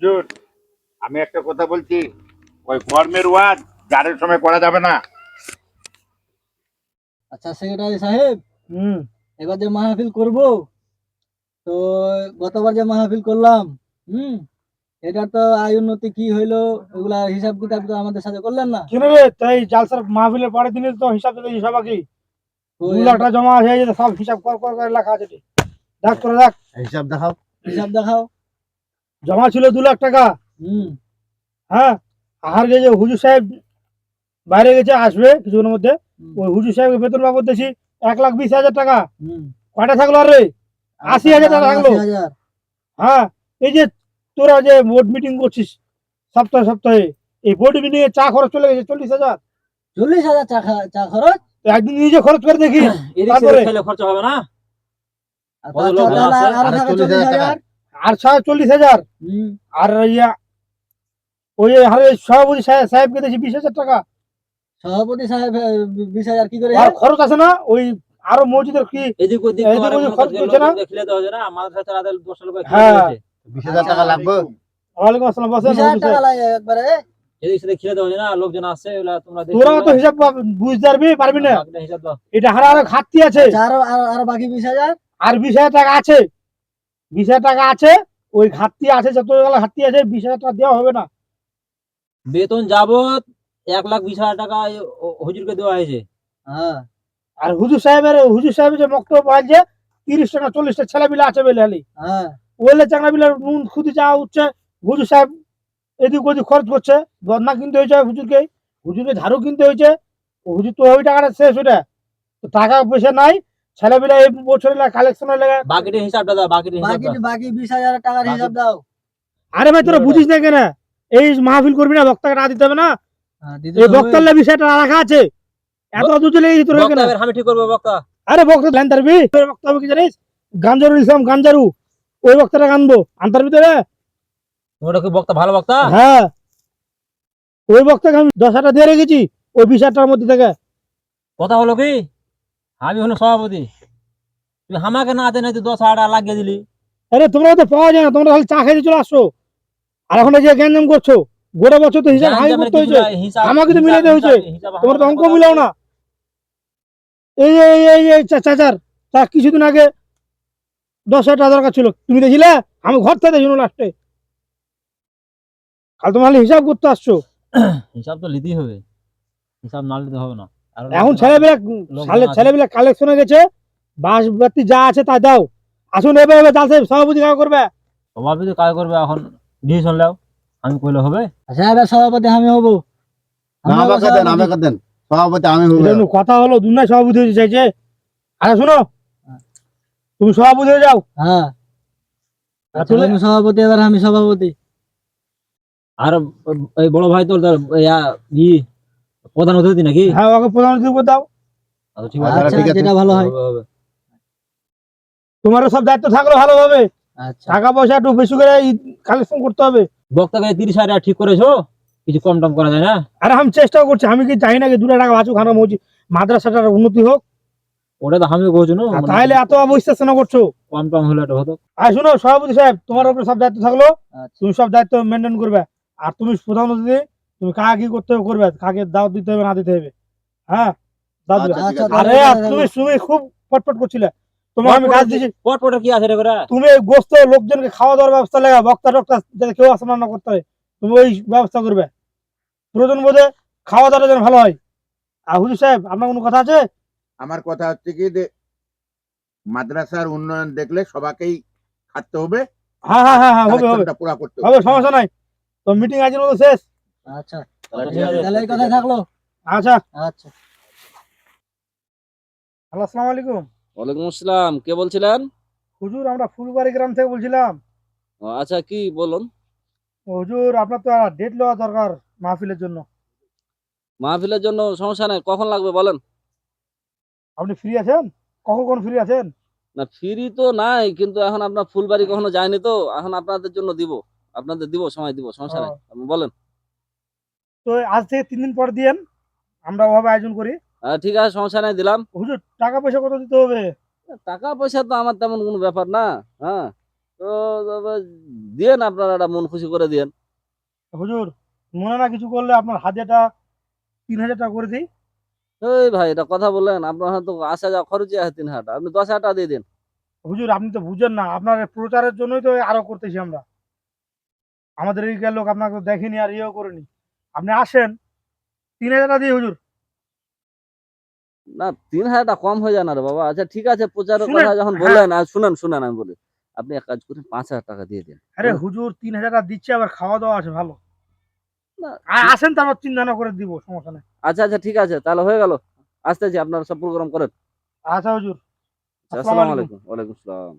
হুজুর আমি একটা কথা বলছি ওই কর্মের ওয়াজ জারের সময় করা যাবে না। আচ্ছা সেক্রেটারি সাহেব হুম। এবার যে মাহফিল করব তো গতবার যে মাহফিল করলাম হুম এটা তো আয় উন্নতি কি হইল ওগুলা হিসাব কিতাব তো আমাদের সাথে করলেন না। কেন রে তাই জালসার মাহফিলের পরের দিনে তো হিসাব দিতে হিসাব তো দু জমা হয়ে যেতে সব হিসাব কর কর করে লেখা আছে। দেখ করে দেখ। হিসাব দেখাও হিসাব দেখাও। জমা ছিল দু লাখ টাকা। হুম। হ্যাঁ আর গেছে হুজুর সাহেব বাইরে গেছে আসবে কিছুক্ষণের মধ্যে। ওই হুজুর সাহেবকে বেতন বাবদ দিয়েছি এক লাখ বিশ হাজার টাকা। হুম। কয়টা থাকল আর রে? আশি হাজার টাকা থাকল। হ্যাঁ এই যে তোরা যে বোর্ড মিটিং করছিস সপ্তাহে সপ্তাহে এই বোর্ড মিটিং এ চা খরচ চলে গেছে চল্লিশ হাজার। চল্লিশ হাজার চা খরচ? একদিন নিজে খরচ করে দেখি খেলে খরচা হবে না? 40,000 চল্লিশ হাজার। আর ইয়া ওই সভাপতি সাহেব সাহেবকে দিয়েছি বিশ হাজার টাকা। সভাপতি সাহেব বিশ হাজার কি করে? আর খরচ আছে না ওই আরও মসজিদের কি এদিক ওদিক এদিক তোমার ওদিক খরচ করছে করছে না? খেলে দেওয়া যায় না আমাদের সাথে রাতে দশটা লোক হ্যাঁ। বিশ হাজার টাকা লাগবে। ওয়ালাইকুম আসসালাম বসেন বিশ হাজার টাকা লাগে একবারে। এদিক সেদিক খেলে দেওয়া যায় না লোকজন আসছে তোমরা তো হিসাব বুঝতে পারবি পারবি না। এটা হারে আরও ঘাটতি আছে। আচ্ছা, আরও আরও আরও বাকি বিশ হাজার? আর বিশ হাজার টাকা আছে। বিশ হাজার টাকা আছে ওই ঘাটতি আছে যত ঘাটতি আছে বিশ হাজার টাকা দেওয়া হবে না। বেতন যাবত এক লাখ বিশ হাজার টাকা হুজুরকে দেওয়া হয়েছে। হ্যাঁ। আর হুজুর সাহেবের হুজুর সাহেবের যে বক্তব্য বলছে তিরিশ টাকা চল্লিশটা ছেলে মিলে আছে বলে খালি। হ্যাঁ। ওইলে চাংড়া বিলে নুন খুদি চা উঠছে হুজুর সাহেব এদিক ওদিক খরচ করছে বদনা কিনতে হয়েছে হুজুরকে হুজুরকে ঝাড়ু কিনতে হয়েছে হুজুর তো ওই টাকাটা শেষ ওটা তো টাকা পয়সা নাই ছেলে মিলে এই বছর কালেকশনের লেগে বাকিটা হিসাবটা দাও বাকিটা হিসাব বাকি বাকি বিশ হাজার টাকার হিসাব দাও। আরে ভাই তোরা বুঝিস না কেন? এই মাহফিল করবি না বক্তাকে না দিতে হবে না? হ্যাঁ, এই। বক্তার বিষয়টা রাখা আছে। এত দূর চলে গেছি তোর কেন? আমি ঠিক করব বক্তা। আরে বক্তা ধ্যান তারবি। বক্তা হবে কি জানিস? গাঞ্জারু ইসলাম গাঞ্জারু। ওই বক্তাটা গানবো আনতার ভিতরে ওটা কি বক্তা ভালো বক্তা? হ্যাঁ। ওই বক্তাকে আমি দশ হাজার দিয়ে রেখেছি ওই বিশ হাজারটার মধ্যে থেকে। কথা হলো কি? আমি হলো সভাপতি। তুই আমাকে না দেন তুই দশ হাজার লাগিয়ে দিলি। আরে তোমরা তো পাওয়া যায় না তোমরা খালি চা খেতে চলে আসছো। আর এখন যে গ্যাঞ্জাম করছ গোটা বছর তো হিসাব হাই করতে হয়েছে। আমাকে তো মিলাতে হয়েছে। তোমরা তো অঙ্ক মিলাও না। এই এই এই এই চাচার তা কিছুদিন আগে দশ হাজার টাকা দরকার ছিল। তুমি দেখছিলে আমি ঘর থেকে দেখিনো লাস্টে। কাল তোমার হিসাব করতে আসছো। হিসাব তো নিতেই হবে। হিসাব না নিতে হবে না। এখন ছেলেবেলা। ছেলেবেলা কালেকশনে গেছে বাস বাতি যা আছে তা দাও। আসুন এবার এবার জাল সভাপতি কাজ করবে? সভাপতি কাজ করবে এখন? ডিসিশন নাও। আমি কইলে হবে? আচ্ছা এবার সভাপতি আমি হব। আমি আমাকে দেন সভাপতি। আমাকে দেন? সভাপতি আমি কথা হলো দুনিয়া সভাপতি হতে চাইছে। আরে শোনো তুমি সভাপতি হয়ে যাও। হ্যাঁ। আচ্ছা, তুমি সভাপতি এবার আমি সভাপতি। আর এই বড় ভাই তোর ই প্রধান অতিথি নাকি? হ্যাঁ ওকে প্রধানমন্ত্রী করে দাও। আচ্ছা, ঠিক আচ্ছা, আছে ঠিক আছে। যেটা ভালো হয়। তোমারও সব দায়িত্ব থাকলে ভালো হবে আচ্ছা। টাকা পয়সা একটু বেশি করে কালেকশন করতে হবে। বক্তাকে তিরিশ হাজার ঠিক করেছ? কিছু কম টম করা যায় না? আরে আমি চেষ্টাও করছি। আমি কি চাই না কি দুটো টাকা বাঁচুক খানা মৌজি মাদ্রাসাটার উন্নতি হোক। ওটা তো আমি কইছো না? তাহলে এত অবস্থা না করছ। কম টম হলে একটা হতো। আর শোনো সভাপতি সাহেব তোমার উপরে সব দায়িত্ব থাকল। তুমি সব দায়িত্ব মেনটেন করবে। আর তুমি প্রধান অতিথি তুমি কাকে কি করতে হবে করবে? কাকে দাওয়াত দিতে হবে না দিতে হবে? হ্যাঁ। আচ্ছা, আছে। আরে তুমি তুমি খুব পটপট করছিলে। তোমার আমি কাজ পটপটে কি আছে রে করে তুমি গোস্ত লোকজনকে খাওয়া দাওয়ার ব্যবস্থা লাগা বক্তা টক্তা যাতে কেউ আসা না করতে হয়। তুমি ওই ব্যবস্থা করবে। প্রয়োজন বোধে খাওয়া দাওয়াটা যেন ভালো হয়। আর হুজুর সাহেব আপনার কোনো কথা আছে? আমার কথা হচ্ছে কি যে মাদ্রাসার উন্নয়ন দেখলে সবাকেই খাটতে হবে। হ্যাঁ হ্যাঁ হ্যাঁ হ্যাঁ হবে হবে। পুরা করতে হবে সমস্যা নাই। তো মিটিং আজকের মতো শেষ। আচ্ছা। তাহলে ঠিক আছে। তাহলে এই কথাই থাকল? আচ্ছা। আচ্ছা। হ্যালো আসসালামু আলাইকুম। ওয়ালাইকুম আসসালাম। কে বলছিলেন? হুজুর আমরা ফুলবাড়ি গ্রাম থেকে বলছিলাম। আচ্ছা কি বলুন? হুজুর আপনার তো ডেট নেওয়া দরকার মাহফিলের জন্য। মাহফিলের জন্য সমস্যা নাই। কখন লাগবে বলেন? আপনি ফ্রি আছেন? কখন কোন ফ্রি আছেন? না ফ্রি তো নাই কিন্তু এখন আপনার ফুলবাড়ি কখনো যায়নি তো। এখন আপনাদের জন্য দিব। আপনাদের দিব সময় দিব সমস্যা নাই। বলেন। তো আজ থেকে তিন দিন পর দিয়েন আমরা ওভাবে আয়োজন করি। ঠিক আছে সমস্যা নাই দিলাম। হুজুর টাকা পয়সা কত দিতে হবে? টাকা পয়সা তো আমার তেমন কোনো ব্যাপার না হ্যাঁ। তো দিয়েন আপনারা একটা মন খুশি করে দিয়েন। হুজুর মনে না কিছু করলে আপনার হাজারটা তিন হাজার টাকা করে দিই। এই ভাই এটা কথা বললেন আপনার হয়তো আসা যাওয়া খরচই আছে তিন হাজার আপনি দশ হাজার টাকা দিয়ে দিন। হুজুর আপনি তো বুঝেন না আপনার প্রচারের জন্যই তো আরও করতেছি আমরা। আমাদের এই লোক আপনাকে দেখেনি আর ইয়েও করেনি। আপনি আসেন। তিন হাজার টাকা দিই হুজুর। না তিন হাজার টাকা কম হয়ে যায় না রে বাবা। আচ্ছা ঠিক আছে প্রচারের কথা যখন হ্যাঁ। বললেন আর শুনেন শুনেন আমি বলি। আপনি এক কাজ করুন পাঁচ হাজার টাকা দিয়ে দেন। আরে হুজুর তিন হাজার টাকা দিচ্ছে আবার খাওয়া দাওয়া আছে ভালো। না, আর আসেন তারপর চিন্তা না করে দিব সমস্যা নেই। আচ্ছা আচ্ছা ঠিক আছে তাহলে হয়ে গেল। আসতেছি আপনারা সব প্রোগ্রাম করেন। আচ্ছা হুজুর। আসসালামু আসসালামু। আলাইকুম। ওয়ালাইকুম আসসালাম।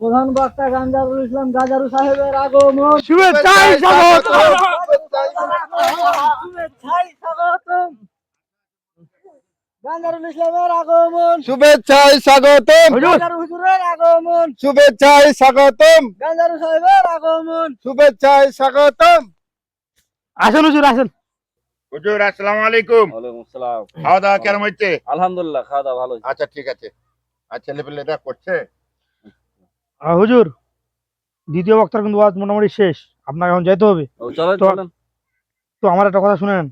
প্রধান বক্তা গাঞ্জারুল ইসলাম গাজারু সাহেবের আগমন। শুভেচ্ছাই স্বাগত। শুভেচ্ছাই স্বাগতম। ইসলামের আগমন। হুজুরের আগমন। সাহেবের আগমন। স্বাগতম। আসেন হুজুর আসেন। হুজুর আসসালামু আলাইকুম। ওয়ালাইকুম আসসালাম। খাওয়া দাওয়া কেমন হচ্ছে আলহামদুলিল্লাহ খাওয়া দাওয়া ভালো আচ্ছা ঠিক আছে। আর ছেলে পেলেরা করছে? হুজুর দ্বিতীয় বক্তার কিন্তু আজ মোটামুটি শেষ। আপনাকে এখন যেতে হবে। তো- আমার একটা কথা শুনেন।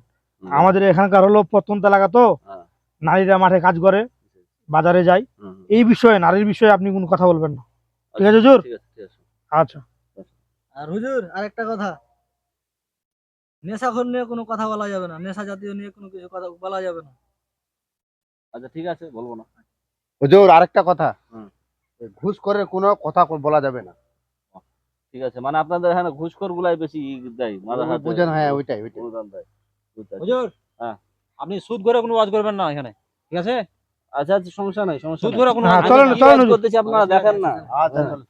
আমাদের এখানকার হলো প্রত্যন্ত এলাকা তো। হ্যাঁ। নারীরা মাঠে কাজ করে বাজারে যায়। এই বিষয়ে নারীর বিষয়ে আপনি কোনো কথা বলবেন না। ঠিক আছে হুজুর? আছে আচ্ছা। আর হুজুর আরেকটা কথা। নেশাখোর নিয়ে কোনো কথা বলা যাবে না। নেশা জাতীয় নিয়ে কোনো কিছু কথা বলা যাবে না। আচ্ছা ঠিক আছে বলব না। হুজুর আরেকটা কথা। হুম। এই ঘুষ করে কোনো কথা বলা যাবে না। ঠিক আছে মানে আপনাদের এখানে ঘুষখোর গুলাই বেশি দেয় মাথার হাতে বুঝেন হ্যাঁ ওইটাই ওইটাই। অনুদান দেয়। হুজুর হ্যাঁ। আপনি সুদ করে কোনো ওয়াজ করবেন না এখানে ঠিক আছে? আচ্ছা আচ্ছা সমস্যা নাই সমস্যা সুদ করে কোনো হ্যাঁ, চলেন, চলেন করতেছি আপনারা দেখেন না। আচ্ছা হ্যাঁ।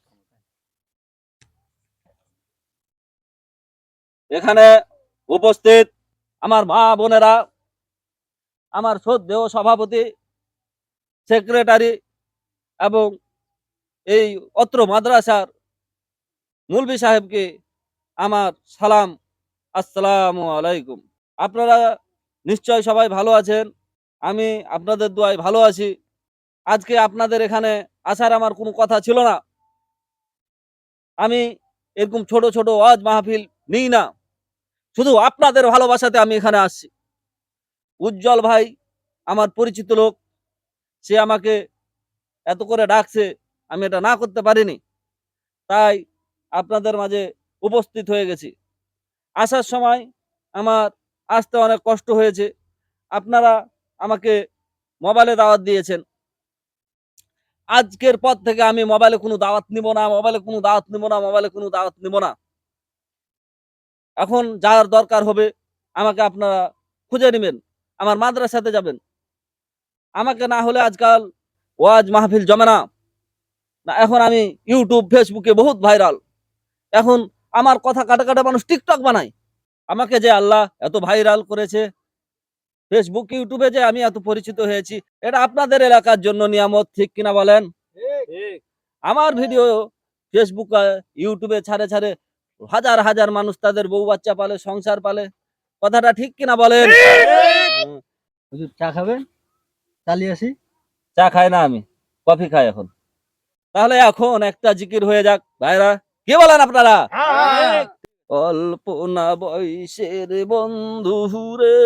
এখানে উপস্থিত আমার মা বোনেরা আমার শ্রদ্ধেয় সভাপতি সেক্রেটারি এবং এই অত্র মাদ্রাসার মুলবি সাহেবকে আমার সালাম। আসসালামু আলাইকুম। আপনারা নিশ্চয় সবাই ভালো আছেন। আমি আপনাদের দোয়ায় ভালো আছি। আজকে আপনাদের এখানে আসার আমার কোনো কথা ছিল না। আমি এরকম ছোট ছোট ওয়াজ মাহফিল নিই না। শুধু আপনাদের ভালোবাসাতে আমি এখানে আসছি। উজ্জ্বল ভাই, আমার পরিচিত লোক, সে আমাকে এত করে ডাকছে আমি এটা না করতে পারিনি। তাই আপনাদের মাঝে উপস্থিত হয়ে গেছি। আসার সময় আমার আসতে অনেক কষ্ট হয়েছে। আপনারা আমাকে মোবাইলে দাওয়াত দিয়েছেন। আজকের পর থেকে আমি মোবাইলে কোনো দাওয়াত নিব না, মোবাইলে কোনো দাওয়াত নিব না, মোবাইলে কোনো দাওয়াত নিব না। এখন যার দরকার হবে আমাকে আপনারা খুঁজে নেবেন, আমার মাদ্রাসাতে যাবেন। আমাকে না হলে আজকাল ওয়াজ মাহফিল জমে না। এখন আমি ইউটিউব ফেসবুকে বহুত ভাইরাল এখন আমার কথা কাটা কাটা মানুষ টিকটক বানায়। আমাকে যে আল্লাহ এত ভাইরাল করেছে ফেসবুক ইউটিউবে যে আমি এত পরিচিত হয়েছি এটা আপনাদের এলাকার জন্য নিয়ামত ঠিক কিনা বলেন? আমার ভিডিও ফেসবুক ইউটিউবে ছাড়ে ছাড়ে হাজার হাজার মানুষ তাদের বউ বাচ্চা পালে সংসার পালে। কথাটা ঠিক কিনা বলেন? চা খাবেন? চালিয়ে আসি? চা খাই না আমি কফি খাই এখন। তাহলে এখন একটা জিকির হয়ে যাক। ভাইরা, কি বলেন আপনারা? অল্প না বয়সের বন্ধু রে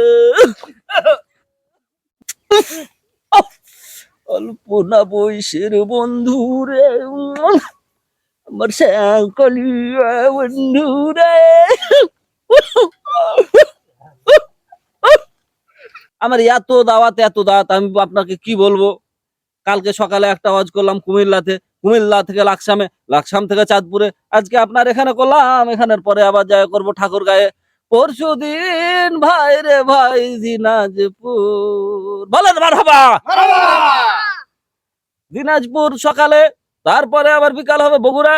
অল্প না বয়সের বন্ধু রে। আমার শ্যাকলিয়া বন্ধু রে। আমার এত দাওয়াত এত দাওয়াত, আমি আপনাকে কি বলব? কালকে সকালে একটা ওয়াজ করলাম কুমিল্লাতে। কুমিল্লা থেকে লাকসামে, লাকসাম থেকে চাঁদপুরে। আজকে আপনার এখানে করলাম, এখানের পরে আবার যায় করব ঠাকুর গায়ে। পরশু দিন ভাই রে ভাই, দিনাজপুর। বলেন দিনাজপুর সকালে, তারপরে আবার বিকাল হবে বগুড়া।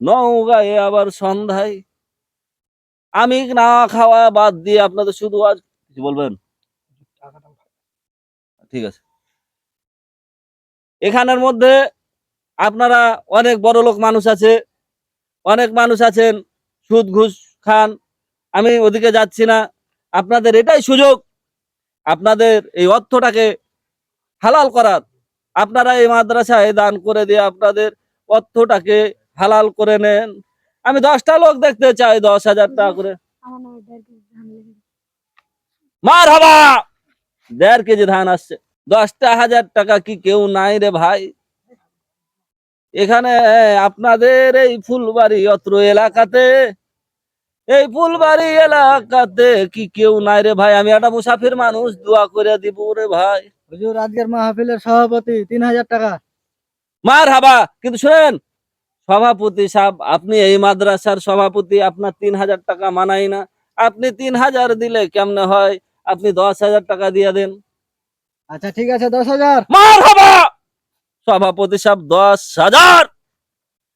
নওগাঁয়ে আবার সন্ধ্যায়। আমি না খাওয়া বাদ দিয়ে আপনাদের শুধু আজ কিছু বলবেন? ঠিক আছে। এখানের মধ্যে আপনারা অনেক বড় লোক মানুষ আছে অনেক মানুষ আছেন সুদ ঘুষ খান আমি ওদিকে যাচ্ছি না। আপনাদের এটাই সুযোগ আপনাদের এই অর্থটাকে হালাল করার। আপনারা এই মাদ্রাসায় দান করে দিয়ে আপনাদের অর্থটাকে হালাল করে নেন। আমি দশটা লোক দেখতে চাই দশ হাজার টাকা করে। মার হাবা দেড় কেজি ধান আসছে। দশটা হাজার টাকা কি কেউ নাই রে ভাই। এখানে আপনাদের এই ফুলবাড়ি অত্র এলাকাতে এই ফুলবাড়ি এলাকাতে কি কেউ নাই রে ভাই। আমি একটা মুসাফির মানুষ দোয়া করে দিব রে ভাই। হুজুর আজকের মাহফিলের সভাপতি তিন হাজার টাকা। মার হাবা কিন্তু শুনেন সভাপতি সাহেব আপনি এই মাদ্রাসার সভাপতি আপনার তিন হাজার টাকা মানাই না। আপনি তিন হাজার দিলে কেমনে হয়? আপনি দশ হাজার টাকা দিয়ে দেন। আচ্ছা ঠিক আছে দশ হাজার। মার হাবা! সভাপতি সাহেব দশ হাজার।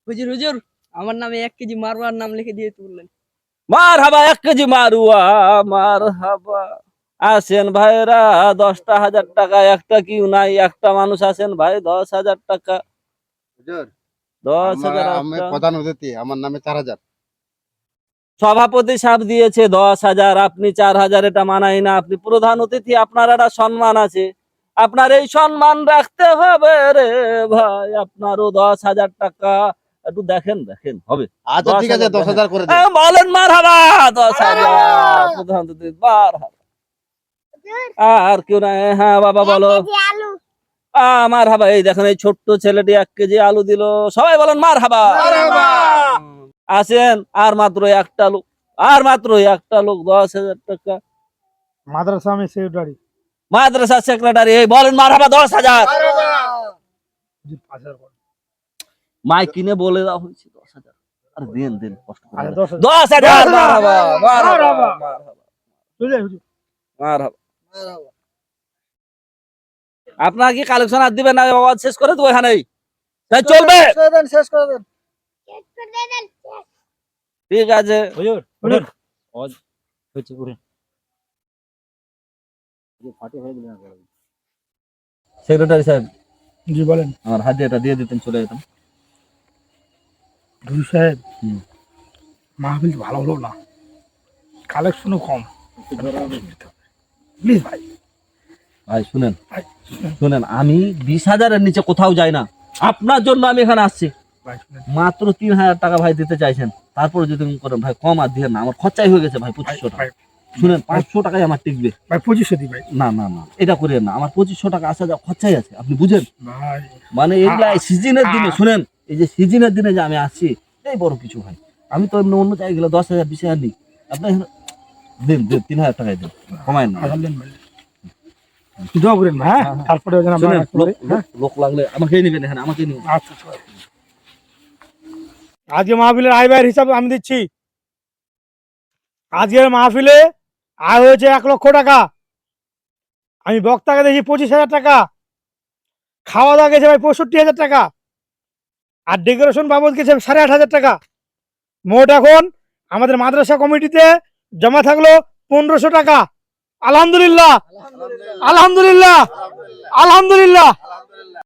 হুজুর হুজুর আমার নামে এক কেজি মারওয়ার নাম লিখে দিয়ে তুললেন মার হাবা এক কেজি মারুয়া মার হাবা। আসেন ভাইরা দশটা হাজার টাকা একটা কিউ নাই একটা মানুষ আসেন ভাই দশ হাজার টাকা। হুজুর দশ হাজার আমি প্রধান অতিথি আমার নামে চার হাজার। সভাপতি সাহেব দিয়েছে দশ হাজার আপনি চার হাজার এটা মানাই না। আপনি প্রধান অতিথি আপনার একটা সম্মান আছে। আপনার এই সম্মান রাখতে হবে রে ভাই। আপনারও দশ হাজার টাকা। একটু দেখেন দেখেন হবে। আচ্ছা ঠিক আছে দশ হাজার করে বলেন মার হাবা দশ হাজার। আর কেউ না হ্যাঁ বাবা বলো। আমার হাবা এই দেখেন এই ছোট্ট ছেলেটি এক কেজি আলু দিল। সবাই বলেন মার হাবা। আসেন আর মাত্র একটা লোক আর মাত্র একটা লোক দশ হাজার টাকা। মাদ্রাসা আমি সেক্রেটারি মাদ্রাসা সেক্রেটারি এই বলেন মার হাবা দশ হাজার। হুজুর হাজার। মাই কিনে বলে দেওয়া হয়েছে দশ হাজার। আরে দিন দিন কষ্ট করে দশ হাজার। হাজার হুজুর? আপনার কি কালেকশন আর দিবেন না? আওয়াজ শেষ করে দেবো এখানেই। তাই চলবে? শেষ করে দেন শেষ করে দেন। ঠিক আছে। হুজুর উঠেন আওয়াজ হচ্ছে সেক্রেটারি সাহেব। জি বলেন। আমার হাতে এটা দিয়ে দিতেন চলে যেতাম। সাহেব মাহফিল ভালো হলো না। কালেকশনও কম। প্লিজ ভাই। ভাই শুনেন। শুনেন। আমি বিশ হাজারের নিচে কোথাও যাই না। আপনার জন্য আমি এখানে আসছি। মাত্র তিন হাজার টাকা ভাই দিতে চাইছেন। তারপরে যদি করেন ভাই কম আর দিয়ে না আমার খরচাই হয়ে গেছে ভাই পঁচিশশো টাকা। ভাই, শুনেন পাঁচশো টাকাই আমার টিকবে। ভাই পঁচিশশো দিই ভাই। না না না এটা করিয়েন না। আমার পঁচিশশো টাকা আসা যা খরচাই আছে আপনি বুঝেন? মানে এগুলা সিজনের দিনে শুনেন এই যে সিজনের দিনে যে আমি আসছি এই বড় কিছু ভাই। আমি তো এমনি অন্য দশ হাজার বিশ হাজার নিই। আপনি দিন দিন তিন হাজার টাকায় দিন কমায় না। করেন হ্যাঁ? হ্যাঁ, হ্যাঁ। তারপরে লোক লাগলে আমাকেই নেবেন এখানে আমাকেই নেবেন। আচ্ছা আচ্ছা। আজকে মাহফিলের আয় ব্যয়ের হিসাব আমি দিচ্ছি। আজকের মাহফিলে আয় হয়েছে এক লক্ষ টাকা। আমি বক্তাকে দেখি পঁচিশ হাজার টাকা। খাওয়া দাওয়া গেছে ভাই পঁয়ষট্টি হাজার টাকা। আর ডেকোরেশন বাবদ গেছে সাড়ে আট হাজার টাকা। মোট এখন আমাদের মাদ্রাসা কমিটিতে জমা থাকল পনেরোশো টাকা। আলহামদুলিল্লাহ। আলহামদুলিল্লাহ। আলহামদুলিল্লাহ।